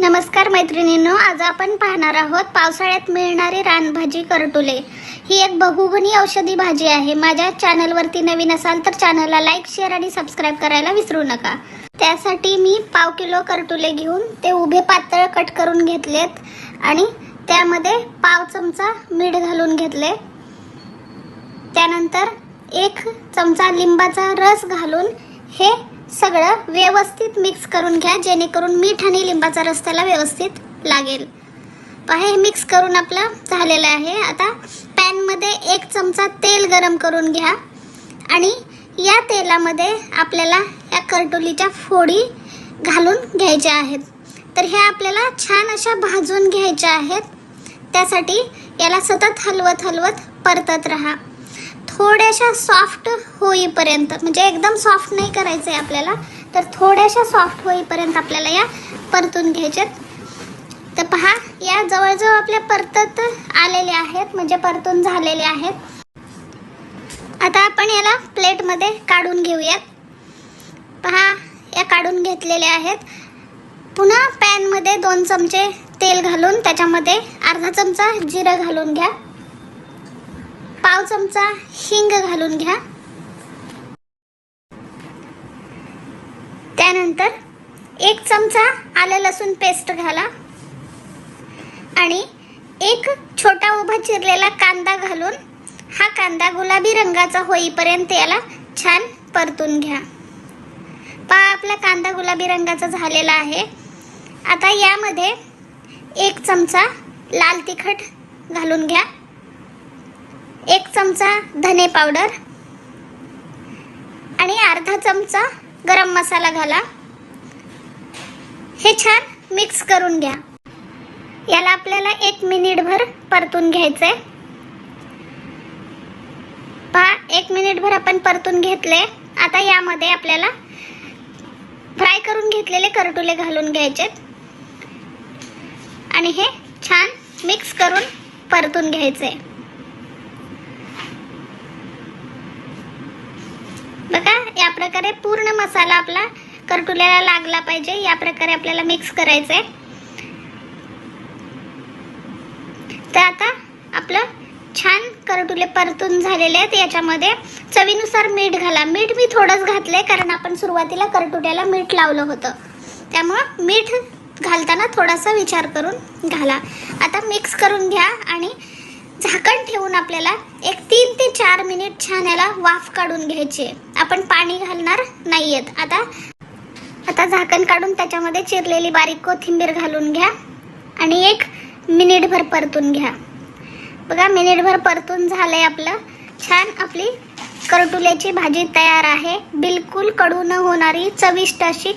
नमस्कार मैत्रिणींनो आज आपण पाहणार आहोत पावसाळ्यात मिळणारी रानभाजी करटुले. ही एक बहुगुणी औषधी भाजी आहे. माझ्या चॅनलवरती नवीन असाल तर चॅनलला लाईक शेअर आणि सबस्क्राईब करायला विसरू नका. त्यासाठी मी पाव किलो करटुले घेऊन ते उभे पातळ कट करून घेतलेत आणि त्यामध्ये पाव चमचा मीठ घालून घेतले. त्यानंतर एक चमचा लिंबाचा रस घालून हे सगळं व्यवस्थित मिक्स करून घ्या जेणेकरून मीठ आणि लिंबाचा रस त्याला व्यवस्थित लागेल. पहा हे मिक्स करून आपलं झालेलं आहे. आता पॅनमध्ये एक चमचा तेल गरम करून घ्या आणि या तेलामध्ये आपल्याला या करटोलीच्या फोडी घालून घ्यायच्या आहेत. तर ह्या आपल्याला छान अशा भाजून घ्यायच्या आहेत. त्यासाठी याला सतत हलवत हलवत परतत राहा. थोड्याशा सॉफ्ट होईपर्यंत म्हणजे एकदम सॉफ्ट नाही करायचं आहे आपल्याला तर थोड्याशा सॉफ्ट होईपर्यंत आपल्याला या परतून घ्यायच्यात. तर पहा या जवळजवळ आपल्या परतत आलेले आहेत म्हणजे परतून झालेले आहेत. आता आपण याला प्लेटमध्ये काढून घेऊयात. पहा या काढून घेतलेल्या आहेत. पुन्हा पॅनमध्ये दोन चमचे तेल घालून त्याच्यामध्ये अर्धा चमचा जिरं घालून घ्या. पाव चमचा हिंग घालून घ्या. त्यानंतर एक चमचा आलं लसूण पेस्ट घाला. आणि एक छोटा उभा चिरलेला कांदा घालून हा कांदा गुलाबी रंगाचा होईपर्यंत याला छान परतून घ्या. पहा आपला कांदा गुलाबी रंगाचा झालेला आहे. आता यामध्ये एक चमचा लाल तिखट घालून घ्या. एक चमचा धने पावडर आणि अर्धा चमचा गरम मसाला घाला. हे छान मिक्स करून घ्या. याला आपल्याला एक मिनिटभर परतून घ्यायचंय. पहा एक मिनिटभर आपण परतून घेतले. आता यामध्ये आपल्याला फ्राय करून घेतलेले करटुले घालून घ्यायचेत आणि हे छान मिक्स करून परतून घ्यायचे बघा या प्रकारे पूर्ण मसाला आपला करटुल्याला लागला पाहिजे. या प्रकारे आपल्याला मिक्स करायचंय. तर आता आपलं छान करटुले परतून झालेले आहेत. याच्यामध्ये चवीनुसार मीठ घाला. मीठ मी थोडंच घातलंय कारण आपण सुरुवातीला करटुट्याला मीठ लावलं होतं. त्यामुळं मीठ घालताना थोडासा विचार करून घाला. आता मिक्स करून घ्या आणि झाकण ठेवून आपल्याला एक तीन ते चार मिनिट छान याला वाफ काढून घ्यायची आहे. आपण पाणी घालणार नाहीयेत. आता आता झाकण काढून त्याच्यामध्ये चिरलेली बारीक कोथिंबीर घालून घ्या आणि एक मिनिटभर परतून घ्या. बघा मिनिटभर परतून झालंय आपलं. छान आपली करटुल्याची भाजी तयार आहे. बिलकुल कडू न होणारी चविष्ट अशी